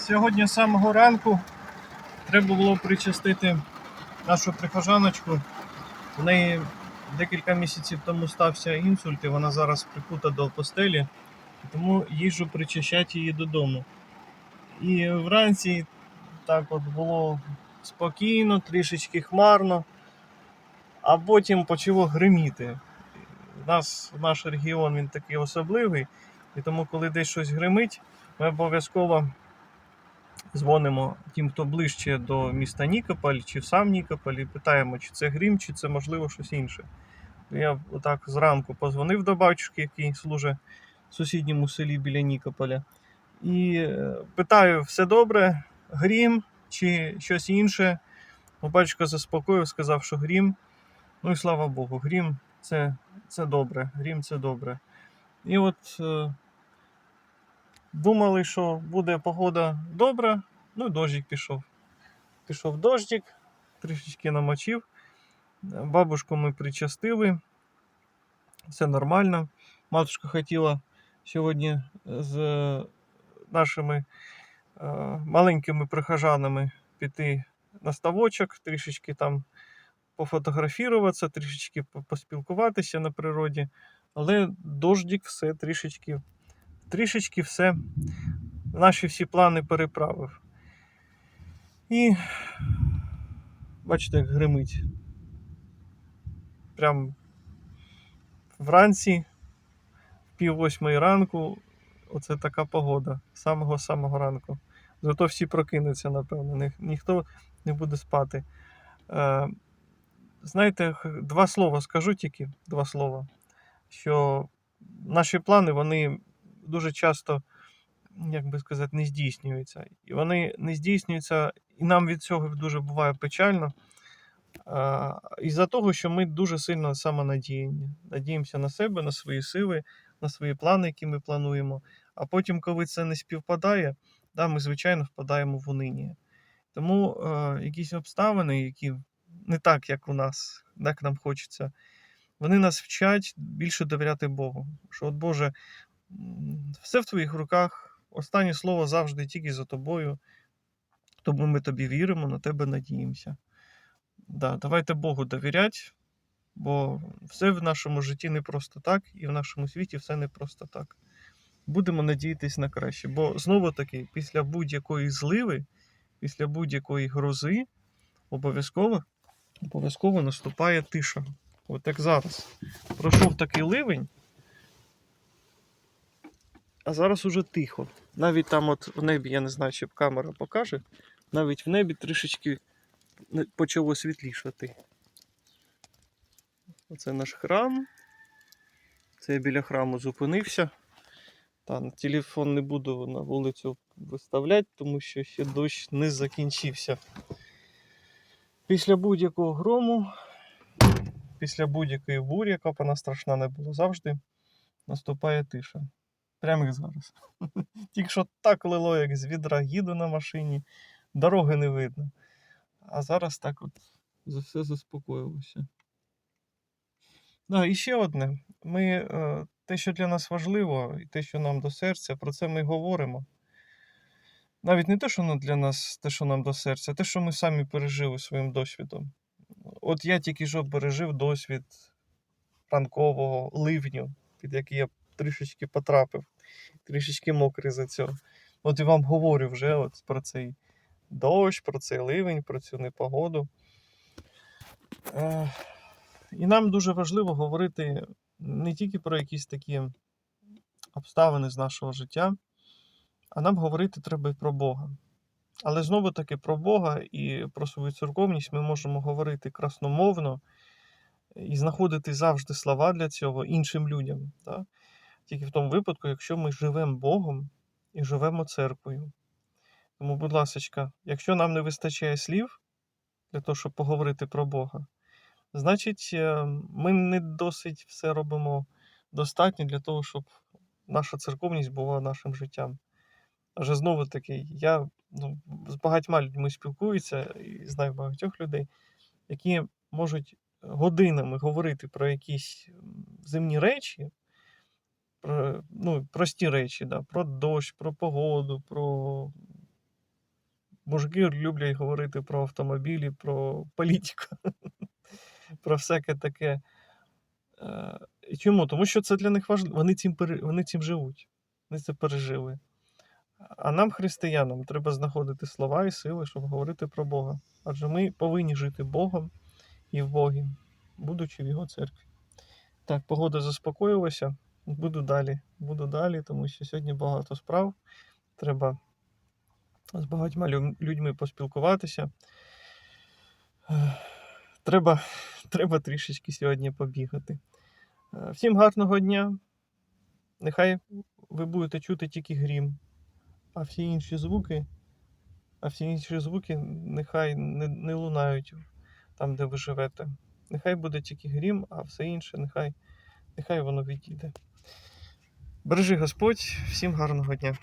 Сьогодні з самого ранку треба було причастити нашу прихожаночку. У неї декілька місяців тому стався інсульт, і вона зараз прикута до постелі, тому їжджу причащати її додому. І вранці так от було спокійно, трішечки хмарно, а потім почало гриміти. У нас наш регіон він такий особливий, і тому, коли десь щось гримить, ми обов'язково дзвонимо тим, хто ближче до міста Нікополь, чи в сам Нікополь, і питаємо, чи це грім, чи це можливо щось інше. Я отак зранку позвонив до батюшки, який служить в сусідньому селі біля Нікополя, і е, питаю: все добре, грім чи щось інше. Ну, Батюшка заспокоїв, сказав, що грім. Ну і слава Богу, грім це, це добре, грім це добре. І от е, думали, що буде погода добра, ну і дощик пішов. Пішов дощик, трішечки намочив. Бабушку ми причастили, все нормально. Матушка хотіла сьогодні з нашими е, маленькими прихожанами піти на ставочок, трішечки там пофотографіруватися, трішечки поспілкуватися на природі. Але дождик все трішечки, трішечки все, наші всі плани переправив. І бачите, як гримить. Прям вранці, в пів восьмої ранку, оце така погода. з Самого-самого ранку. Зато всі прокинуться, напевно, Ні, ніхто не буде спати. Е, знаєте, два слова скажу тільки, два слова. Що наші плани, вони дуже часто, як би сказати, не здійснюються. І вони не здійснюються, і нам від цього дуже буває печально. Із-за того, що ми дуже сильно самонадіяні. Надіємося на себе, на свої сили, на свої плани, які ми плануємо. А потім, коли це не співпадає, да, ми, звичайно, впадаємо в униння. Тому е, якісь обставини, які не так, як у нас, як нам хочеться, вони нас вчать більше довіряти Богу. Що, от Боже, все в твоїх руках, останнє слово завжди тільки за тобою. Тому ми тобі віримо, на тебе надіємося. Да, давайте Богу довіряти, бо все в нашому житті не просто так, і в нашому світі все не просто так. Будемо надіятись на краще. Бо знову таки, після будь-якої зливи, після будь-якої грози, обов'язково, обов'язково наступає тиша. От як зараз. Пройшов такий ливень, а зараз уже тихо. Навіть там, от в небі, я не знаю, чи камера покаже, навіть в небі трішечки почало світлішати. Оце наш храм. Це я біля храму зупинився. Та, телефон не буду на вулицю виставляти, тому що ще дощ не закінчився. Після будь-якого грому, після будь-якої бурі, яка б вона страшна не була завжди, наступає тиша. Прямо як зараз. Тільки що так лило, як з відра їду на машині, дороги не видно. А зараз так от за все заспокоїлося. Да, і ще одне. Ми, е, те, що для нас важливо, і те, що нам до серця, про це ми говоримо. Навіть не те, що ну, для нас, те, що нам до серця, а те, що ми самі пережили своїм досвідом. От я тільки що пережив досвід ранкового ливню, під який я трішечки потрапив, трішечки мокрий за цього. От і вам говорю вже от про цей дощ, про цей ливень, про цю непогоду. Е, І нам дуже важливо говорити не тільки про якісь такі обставини з нашого життя, а нам говорити треба і про Бога. Але знову таки про Бога і про свою церковність ми можемо говорити красномовно і знаходити завжди слова для цього іншим людям. Так? Тільки в тому випадку, якщо ми живемо Богом і живемо церквою. Тому, будь ласка, якщо нам не вистачає слів для того, щоб поговорити про Бога, значить, е, ми не досить все робимо достатньо для того, щоб наша церковність була нашим життям. Адже знову таки, я ну, з багатьма людьми спілкуюся і знаю багатьох людей, які можуть годинами говорити про якісь земні речі, про, ну, прості речі, да, про дощ, про погоду, про мужики люблять говорити про автомобілі, про політику, про всяке таке. Е, і Чому? Тому що це для них важливо. Вони цим, вони цим живуть. Вони це пережили. А нам, християнам, треба знаходити слова і сили, щоб говорити про Бога. Адже ми повинні жити Богом і в Богі, будучи в Його церкві. Так, погода заспокоїлася. Буду далі. Буду далі, тому що сьогодні багато справ. Треба з багатьма людьми поспілкуватися. Треба, треба трішечки сьогодні побігати. Е, Всім гарного дня. Нехай ви будете чути тільки грім, а всі інші звуки, а всі інші звуки нехай не, не лунають там, де ви живете. Нехай буде тільки грім, а все інше, нехай, нехай воно відійде. Бережи Господь, всім гарного дня.